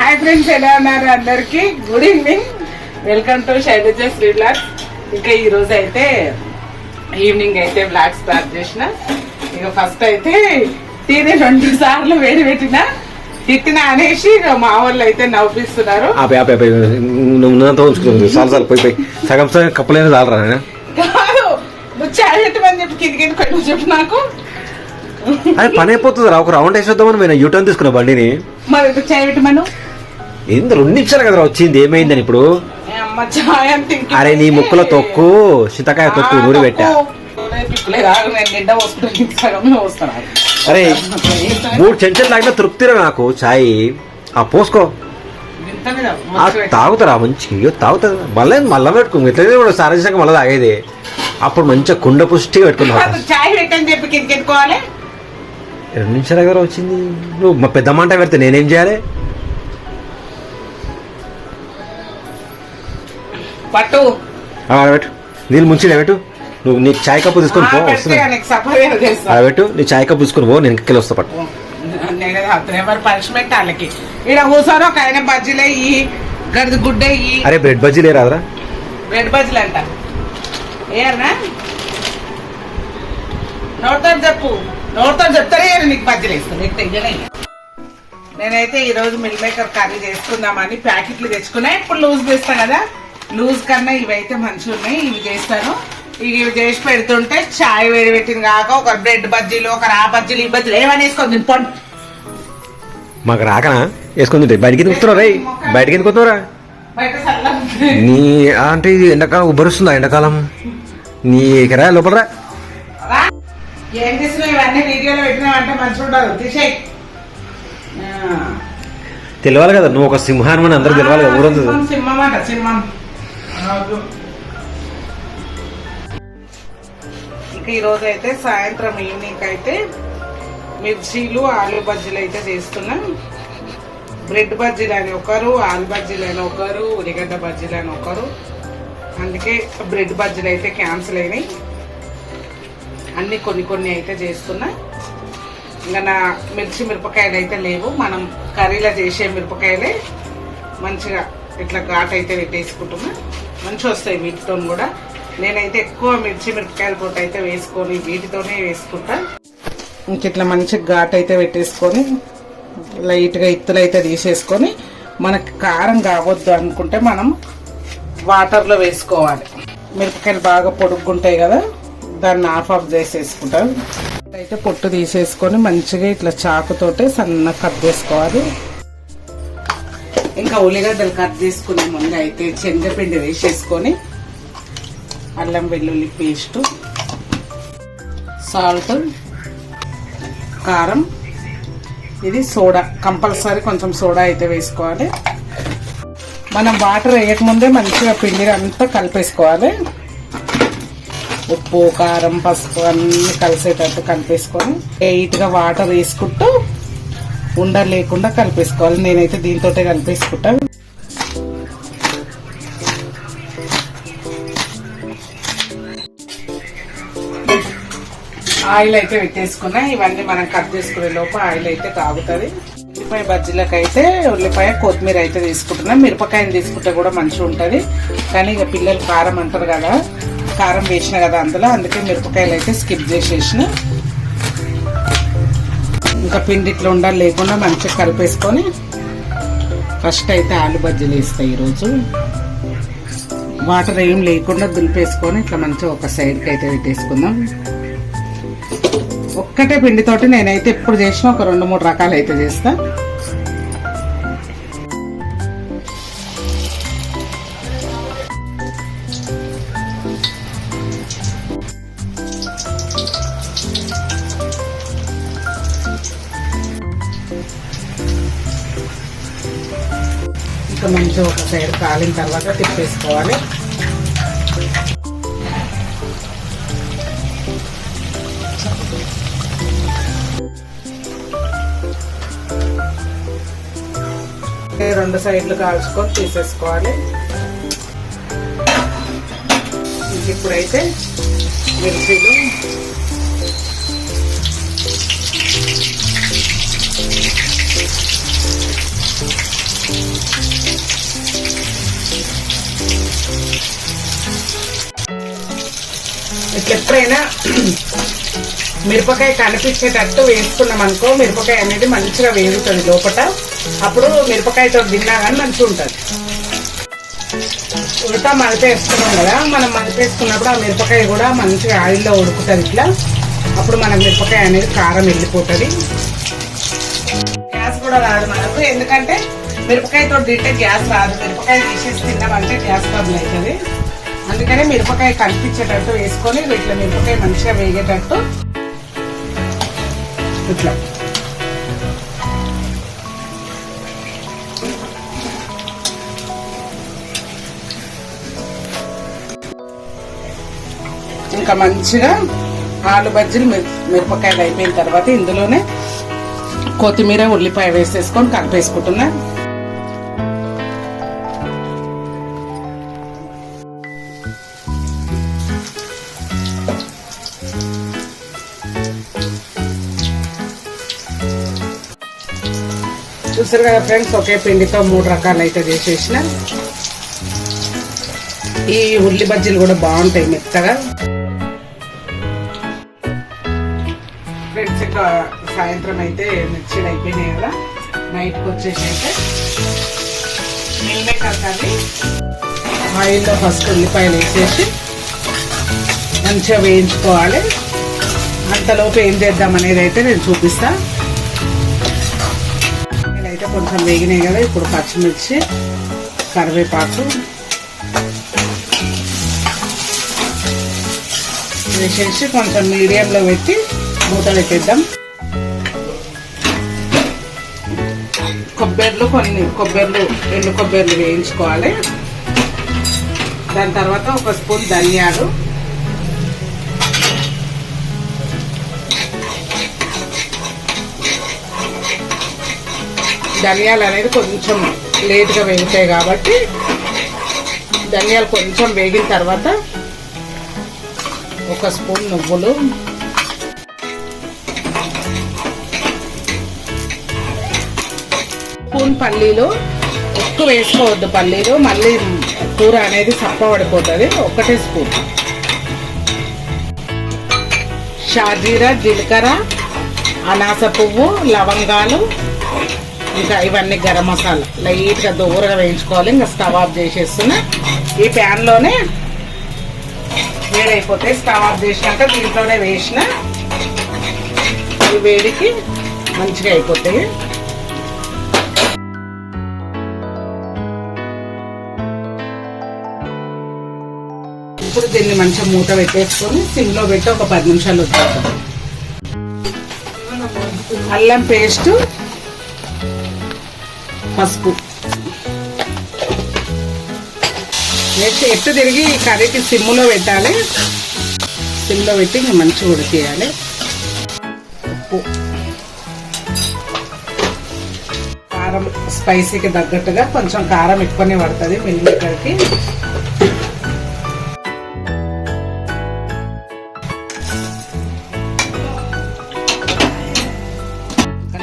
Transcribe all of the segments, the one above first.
Hi friends ఎలా ఉన్నారు అందరికి? Good evening welcome to Shailaja Sri vlogs ఇంకా ఈ రోజు అయితే ఈవినింగ్ అయితే బ్లాగ్ స్టార్ట్ చేసిన. ఇక ఫస్ట్ అయితే తిని రెండు సార్లు వేడి పెట్టిన తిట్టిన అనేసి మా వాళ్ళు అయితే నవ్విస్తున్నారు. చాలు చాలు సగం సగం చాయ్ పెట్టమని చెప్పి కిందికి చెప్పు నాకు. అది పని అయిపోతుంది రా. ఒక రౌండ్ వేసేద్దామని నేను యూటర్న్ తీసుకున్నా బండిని. ఏంది రెండు నిమిషాలు కదా వచ్చింది. ఏమైందని ఇప్పుడు? అరే నీ ముక్కులో తొక్కు. చింతకాయ తొక్కు నూరి పెట్టా. అరే మూడు చెంచాలు తాగినా తృప్తిరా నాకు. చాయ్. ఆ పోసుకో. తాగుతారా? మంచి అయ్యో తాగుతా మళ్ళీ మళ్ళీ పెట్టుకో. ఎట్లయితే కూడా సారజాక మళ్ళీ తాగేది. అప్పుడు మంచిగా కుండ పుష్టిగా పెట్టుకున్నా. చాయ్ పెట్టని చెప్పి కిందకి ఎత్తుకోవాలి. రెండు నిమిషాల దగ్గర వచ్చింది. నువ్వు మా పెద్ద మంట పెడితే నేనేం చేయాలి? పట్టు. పెట్టు నీళ్ళు ముంచి పెట్టు నువ్వు నీ చాయ్ కప్పు తీసుకొని పో వస్తున్నా. పెట్టు నీ చాయ్ కప్పు తీసుకొని పో నేను ఇంకెళ్ళి వస్తా పట్టు. పనిష్మెంట్ వాళ్ళకి? ఈడ కూర్చొని ఒక ఆయన బజ్జీలు అయ్యి గడిది గుడ్డ అయ్యి అరే బ్రెడ్ బజ్జీ లేరాదరా రెడ్ బజ్జీలు అంట ఏనా నోటితో చెప్పు. నోటితో చెప్తానే నీకు బజ్జీలు వేస్తాను నీకు తెలియనే నేనైతే ఈ రోజు మిల్ మేకర్ కర్రీ చేసుకుందామని ప్యాకెట్లు తెచ్చుకున్నా. ఇప్పుడు లూజ్ చేస్తాను కదా. లూజ్ కన్నా ఇవి అయితే మంచిగా ఉన్నాయి. ఇవి చేస్తాను. ఇవి ఇవి చేసి పెడుతుంటే చాయ్ వేడి పెట్టింది కాక ఒక బ్రెడ్ బజ్జీలు ఒక రా బజ్జీలు ఈ బజ్జీలు ఏమని వేసుకొని తింపండి మాకు రాకనా? వేసుకొని తింటే బయటికి ఎందుకు వస్తున్నావు రే? బయటికి ఎందుకు. నీ అంటే ఇది ఎండాకాలం ఉబ్బరిస్తుందా ఎండాకాలం? నీ రా లోపలరా. ఏం చేసినావు ఇవన్నీ వీడియోలో పెట్టినావంటే మంచిగా ఉండదు. తీసేయ్. తెలియాలి కదా నువ్వు ఒక సింహాన్ని అని అందరూ తెలియాలి కదా ఊరంతా సింహం, సింహం అంట సింహం. ఇంకా ఈరోజు అయితే సాయంత్రం ఈవినింగ్ అయితే మిర్చీలు ఆలు బజ్జీలు అయితే చేస్తున్నాం. బ్రెడ్ బజ్జీలు అని ఒకరు ఆలు బజ్జీలు అని ఒకరు ఉల్లిగడ్డ బజ్జీలు అని ఒకరు. అందుకే బ్రెడ్ బజ్జీలు అయితే క్యాన్సిల్ అయినాయి. అన్ని కొన్ని కొన్ని అయితే చేస్తున్నా. ఇంకా నా మిర్చి మిరపకాయలు అయితే లేవు. మనం కర్రీలో చేసే మిరపకాయలే మంచిగా ఇట్లా ఘాట్ అయితే పెట్టేసుకుంటున్నా. మంచిగా వస్తాయి వీటితో కూడా. నేనైతే ఎక్కువ మిర్చి మిరపకాయల పూట అయితే వేసుకొని వీటితోనే వేసుకుంటా. ఇంక ఇట్లా మంచిగా ఘాట్ అయితే పెట్టేసుకొని లైట్గా ఇత్తులు అయితే తీసేసుకొని మనకి కారం కావద్దు అనుకుంటే మనం వాటర్లో వేసుకోవాలి. మిరపకాయలు బాగా పొడుగ్గుంటాయి కదా? దాన్ని ఆఫ్ ఆఫ్ చేసేసుకుంటాం. అయితే పొట్టు తీసేసుకొని మంచిగా ఇట్లా చాకుతోటే సన్న కట్ చేసుకోవాలి. ఇంకా ఉల్లిగడ్డలు కట్ చేసుకునే ముందు అయితే శనగపిండి వేసేసుకొని అల్లం వెల్లుల్లి పేస్ట్ సాల్ట్ కారం. ఇది సోడా కంపల్సరీ కొంచెం సోడా అయితే వేసుకోవాలి. మనం వాటర్ వేయకముందే మంచిగా పిండి అంతా కలిపేసుకోవాలి. ఉప్పు కారం పసుపు అన్నీ కలిసేటట్టు కలిపేసుకొని ఎయిట్గా వాటర్ వేసుకుంటూ ఉండలు లేకుండా కలిపేసుకోవాలి. నేనైతే దీంతో కలిపేసుకుంటా. ఆయిల్ అయితే పెట్టేసుకున్నా. ఇవన్నీ మనం కట్ చేసుకునే లోపు ఆయిల్ అయితే తాగుతుంది. ఉల్లిపాయ బజ్జీలకు అయితే ఉల్లిపాయ కొత్తిమీర అయితే తీసుకుంటున్నాం. మిరపకాయలు తీసుకుంటే కూడా మంచిగా ఉంటుంది కానీ ఇక పిల్లలు కారం అంటారు కదా. కారం వేసిన కదా అందులో అందుకే మిరపకాయలు అయితే స్కిప్ చేసేసిన. ఇంకా పిండి ఇట్లా ఉండాలి లేకుండా మంచిగా కలిపేసుకొని ఫస్ట్ అయితే ఆలు బజ్జీలు వేస్తాయి ఈరోజు. వాటర్ ఏం లేకుండా దులిపేసుకొని ఇట్లా మంచిగా ఒక సైడ్కి అయితే పెట్టేసుకుందాం. ఒక్కటే పిండితోటి నేనైతే ఎప్పుడు చేసినా ఒక రెండు మూడు రకాలు అయితే చేస్తాను సైడ్ కాలిన తర్వాత తిప్పేసుకోవాలి. రెండు సైడ్లు కాల్చుకొని తీసేసుకోవాలి. ఇప్పుడైతే మిర్చీలు ఎప్పుడైనా మిరపకాయ కనిపించేటట్టు వేసుకున్నాం అనుకో మిరపకాయ అనేది మంచిగా వేగుతుంది లోపల అప్పుడు మిరపకాయతో తిన్నా కానీ మంచిగా ఉంటుంది ఉడతా మలిపేసుకున్నాం కదా మనం మలిపేసుకున్నప్పుడు ఆ మిరపకాయ కూడా మంచిగా ఆయిల్లో ఉడుకుతుంది ఇట్లా. అప్పుడు మన మిరపకాయ అనేది కారం వెళ్ళిపోతుంది. గ్యాస్ కూడా రాదు మనకు ఎందుకంటే మిరపకాయతో తింటే గ్యాస్ రాదు. మిరపకాయ తీసేసి తిన్నామంటే గ్యాస్ ప్రాబ్లం అవుతుంది అందుకనే మిరపకాయ కనిపించేటట్టు వేసుకొని ఇట్లా మిరపకాయ మంచిగా వేగేటట్టు ఇట్లా. ఇంకా మంచిగా ఆలు బజ్జీలు మిరపకాయలు అయిపోయిన తర్వాత ఇందులోనే కొత్తిమీర ఉల్లిపాయ వేసేసుకొని కలిపేసుకుంటున్నా. చూసారు కదా ఫ్రెండ్స్ ఒకే పిండితో మూడు రకాలు అయితే చేసేసిన ఈ ఉల్లి బజ్జీలు కూడా బాగుంటాయి మెత్తగా. ఫ్రెండ్స్ ఇంకా సాయంత్రం అయితే మిర్చీలు అయిపోయినాయి కదా. నైట్కి వచ్చేసి అయితే మిల్ మేకర్ కర్రీ. ఆయిల్లో ఫస్ట్ ఉల్లిపాయలు వేసేసి మంచిగా వేయించుకోవాలి. అంతలోపు ఏం చేద్దాం అనేది అయితే నేను చూపిస్తాను కొంచెం వేగినాయి కదా ఇప్పుడు పచ్చిమిర్చి కరివేపాకు. వేసేసి కొంచెం మీడియంలో పెట్టి మూత పెట్టేద్దాం. కొబ్బరిలు కొన్ని కొబ్బరిలు ఎండు కొబ్బరిలు వేయించుకోవాలి. దాని తర్వాత ఒక స్పూన్ ధనియాలు. ధనియాలు అనేది కొంచెం లేట్గా వేగుతాయి కాబట్టి ధనియాలు కొంచెం వేగిన తర్వాత ఒక స్పూన్ నువ్వులు. స్పూన్ పల్లీలు. ఎక్కువ వేసుకోవద్దు పల్లీలు. మళ్ళీ కూర అనేది సప్ప పడిపోతుంది. ఒకటే స్పూన్. షాజీరా జీలకర్ర అనాస పువ్వు లవంగాలు ఇంకా ఇవన్నీ గరం మసాలా. లైట్గా దూరగా వేయించుకోవాలి. ఇంకా స్టవ్ ఆఫ్ చేసేస్తున్నా. ఈ ప్యాన్లోనే వేడైపోతే స్టవ్ ఆఫ్ చేసినాక దీంట్లోనే వేసిన ఈ వేడికి మంచిగా అయిపోతాయి. ఇప్పుడు దీన్ని మంచిగా మూత పెట్టేసుకొని సిమ్లో పెట్టి ఒక పది నిమిషాలు వచ్చేస్తాం అల్లం పేస్ట్ పసుపు. నెక్స్ట్ ఎట్టు తిరిగి ఈ కర్రీకి సిమ్లో పెట్టాలి. సిమ్లో పెట్టి మంచిగా ఉడికేయాలి. ఉప్పు. కారం స్పైసీకి తగ్గట్టుగా కొంచెం కారం ఎక్కువనే పడుతుంది మిల్లిమిక్కడికి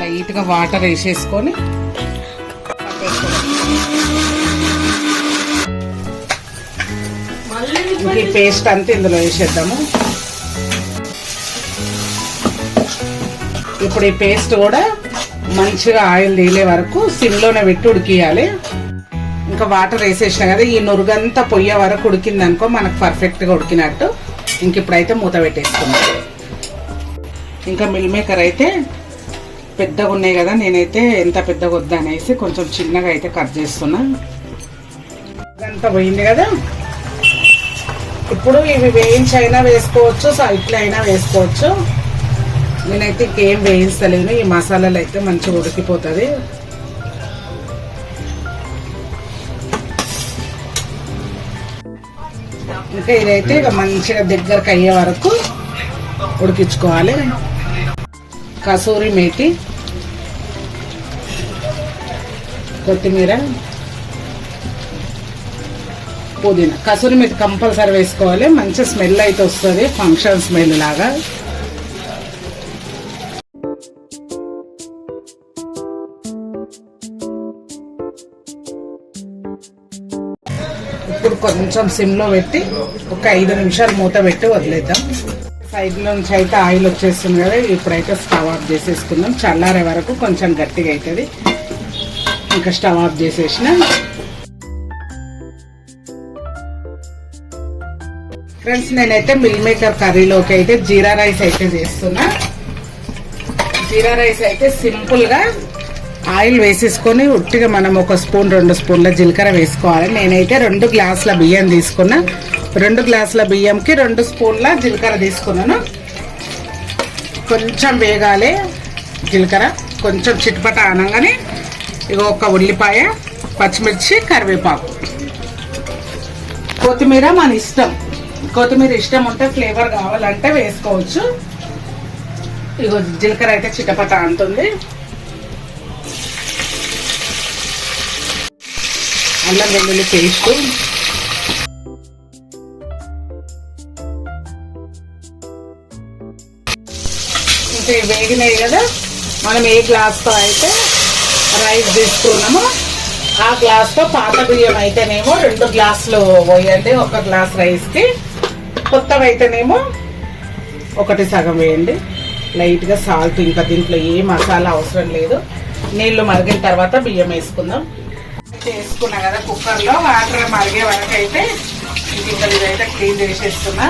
లైట్గా వాటర్ వేసేసుకొని ఈ పేస్ట్ అంతా ఇందులో వేసేద్దాము. ఇప్పుడు ఈ పేస్ట్ కూడా మంచిగా ఆయిల్ తీలే వరకు సిమ్లోనే పెట్టి ఉడికియాలి. ఇంకా వాటర్ వేసేసిన కదా ఈ నురుగంతా పొయ్యే వరకు ఉడికింది అనుకో మనకు పర్ఫెక్ట్గా ఉడికినట్టు. ఇంక ఇప్పుడైతే మూత పెట్టేసుకున్నాం ఇంకా మిల్ మేకర్ అయితే పెద్దగా ఉన్నాయి కదా నేనైతే ఎంత పెద్దగా వద్దనేసి కొంచెం చిన్నగా అయితే కట్ చేస్తున్నా. అంతా పోయింది కదా. ఇప్పుడు ఇవి వేయించి అయినా వేసుకోవచ్చు సైట్లు అయినా వేసుకోవచ్చు. నేనైతే ఇంకేం వేయించలేను ఈ మసాలాలు అయితే మంచిగా ఉడికిపోతుంది. ఇంకా ఇదైతే ఇక మంచిగా దగ్గరకు అయ్యే వరకు ఉడికించుకోవాలి. కసూరి మేతి కొత్తిమీర పుదీనా. కసూరి మీద కంపల్సరీ వేసుకోవాలి. మంచి స్మెల్ అయితే వస్తుంది. ఫంక్షన్ స్మెల్ లాగా. ఇప్పుడు కొంచెం సిమ్లో పెట్టి ఒక ఐదు నిమిషాలు మూత పెట్టి వదిలేద్దాం. సైడ్ నుంచి అయితే ఆయిల్ వచ్చేస్తుంది కదా. ఇప్పుడైతే స్టవ్ ఆఫ్ చేసేసుకుందాం. చల్లారే వరకు కొంచెం గట్టిగా అవుతుంది. ఇంకా స్టవ్ ఆఫ్ చేసేసిన. ఫ్రెండ్స్ నేనైతే మిల్ మేకర్ కర్రీలోకి అయితే జీరా రైస్ అయితే చేస్తున్నా. జీరా రైస్ అయితే సింపుల్గా ఆయిల్ వేసేసుకొని ఉట్టిగా మనం ఒక స్పూన్ రెండు స్పూన్ల జీలకర్ర వేసుకోవాలి. నేనైతే రెండు గ్లాసుల బియ్యం తీసుకున్నా. రెండు గ్లాసుల బియ్యంకి రెండు స్పూన్ల జీలకర్ర తీసుకున్నాను. కొంచెం వేగాలి జీలకర్ర. కొంచెం చిట్పట అనగానే ఇక ఒక ఉల్లిపాయ పచ్చిమిర్చి కరివేపాకు. కొత్తిమీర మన ఇష్టం. కొత్తిమీర ఇష్టం ఉంటే ఫ్లేవర్ కావాలంటే వేసుకోవచ్చు. ఇగో జీలకర్ర అయితే చిటపట అంటుంది. అల్లం వెల్లుల్లి పేస్ట్. ఇంకా వేగినాయి కదా మనం ఏ గ్లాస్తో అయితే రైస్ తీసుకున్నామో ఆ గ్లాస్తో పాత బియ్యం అయితేనేమో రెండు గ్లాసులు పోయండి ఒక గ్లాస్ రైస్కి. కొత్తవి అయితేనేమో ఒకటి సగం వేయండి. లైట్గా సాల్ట్ ఇంకా దీంట్లో ఏ మసాలా అవసరం లేదు. నీళ్ళు మరిగిన తర్వాత బియ్యం వేసుకుందాం. వేసుకున్నా కదా కుక్కర్లో వాటర్ మరిగే వరకు అయితే ఇంకా ఇదైతే క్లీన్ చేసేస్తున్నా.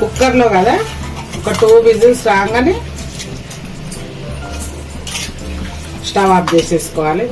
కుక్కర్లో కదా ఒక టూ విజిల్స్ రాగానే స్టవ్ ఆఫ్ చేసేసుకోవాలి.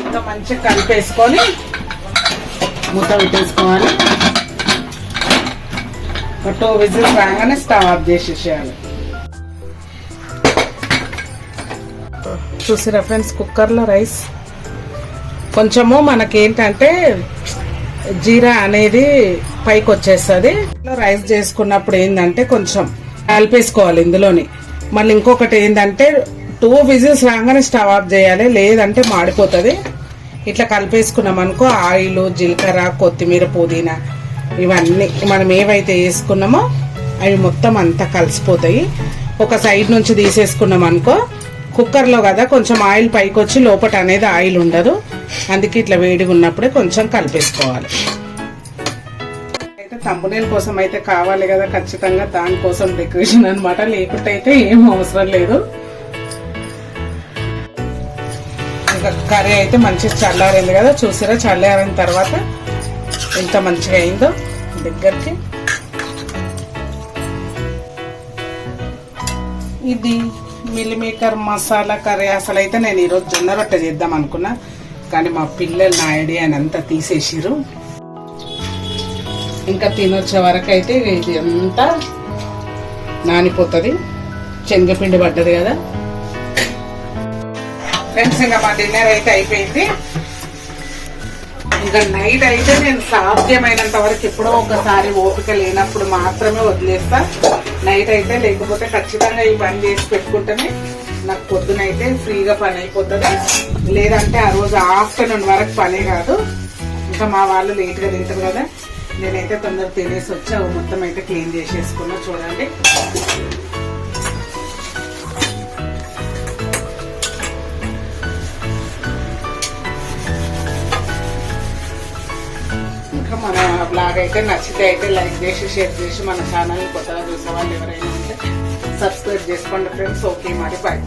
ఇంత మంచిగా కలిపేసుకొని మూత పెట్టేసుకోవాలి. ఒక టూ విజిల్స్ రాగానే స్టవ్ ఆఫ్ చేసేసేయాలి. చూసిరా ఫ్రెండ్స్ కుక్కర్లో రైస్. కొంచెము మనకేంటంటే జీరా అనేది పైకి వచ్చేస్తుంది. రైస్ చేసుకున్నప్పుడు ఏంటంటే కొంచెం కలిపేసుకోవాలి ఇందులోని. మళ్ళీ ఇంకొకటి ఏంటంటే టూ విజిల్స్ రాగానే స్టవ్ ఆఫ్ చేయాలి. లేదంటే మాడిపోతుంది. ఇట్లా కలిపేసుకున్నాం అనుకో ఆయిల్ జీలకర్ర కొత్తిమీర పుదీనా ఇవన్నీ మనం ఏవైతే వేసుకున్నామో అవి మొత్తం అంతా కలిసిపోతాయి. ఒక సైడ్ నుంచి తీసేసుకున్నాం అనుకో కుక్కర్లో కదా కొంచెం ఆయిల్ పైకి వచ్చి లోపల అనేది ఆయిల్ ఉండదు. అందుకే ఇట్లా వేడిగా ఉన్నప్పుడే కొంచెం కలిపేసుకోవాలి. అయితే తంబునేల కోసం అయితే కావాలి కదా ఖచ్చితంగా. దానికోసం డెకరేషన్ అనమాట లేకుంటే అయితే ఏం అవసరం లేదు. కర్రీ అయితే మంచిగా చల్లారింది కదా చూసారా? చల్లారిన తర్వాత ఎంత మంచిగా అయిందో దగ్గరికి. ఇది మిల్ మసాలా కర్రీ. అసలు అయితే నేను ఈరోజు జొన్న రొట్టె చేద్దాం అనుకున్నా కానీ మా పిల్లలు నా ఐడియాని అంతా తీసేసిరు ఇంకా తినొచ్చే వరకు అయితే ఇది అంతా నానిపోతుంది. శనగపిండి పడ్డది కదా. ఫ్రెండ్స్ ఇంకా మా డిన్నర్ అయితే అయిపోయింది. ఇంకా నైట్ అయితే నేను సాధ్యమైనంత వరకు ఎప్పుడో ఒకసారి ఓపిక లేనప్పుడు మాత్రమే వదిలేస్తా. నైట్ అయితే లేకపోతే ఖచ్చితంగా ఈ పని చేసి పెట్టుకుంటేనే నాకు పొద్దునైతే ఫ్రీగా పని అయిపోతుంది. లేదంటే ఆ రోజు ఆఫ్టర్నూన్ వరకు పనే కాదు. ఇంకా మా వాళ్ళు లేట్గా తింటారు కదా. నేనైతే తొందరగా తినేసి వచ్చి అవి మొత్తం అయితే క్లీన్ చేసేసుకున్నా. చూడండి. మన బ్లాగ్ అయితే నచ్చితే అయితే లైక్ చేసి షేర్ చేసి మన ఛానల్ని కొత్తగా చూసే వాళ్ళు ఎవరైనా ఉంటే సబ్స్క్రైబ్ చేసుకోండి ఫ్రెండ్స్ ఓకే మరి బాయ్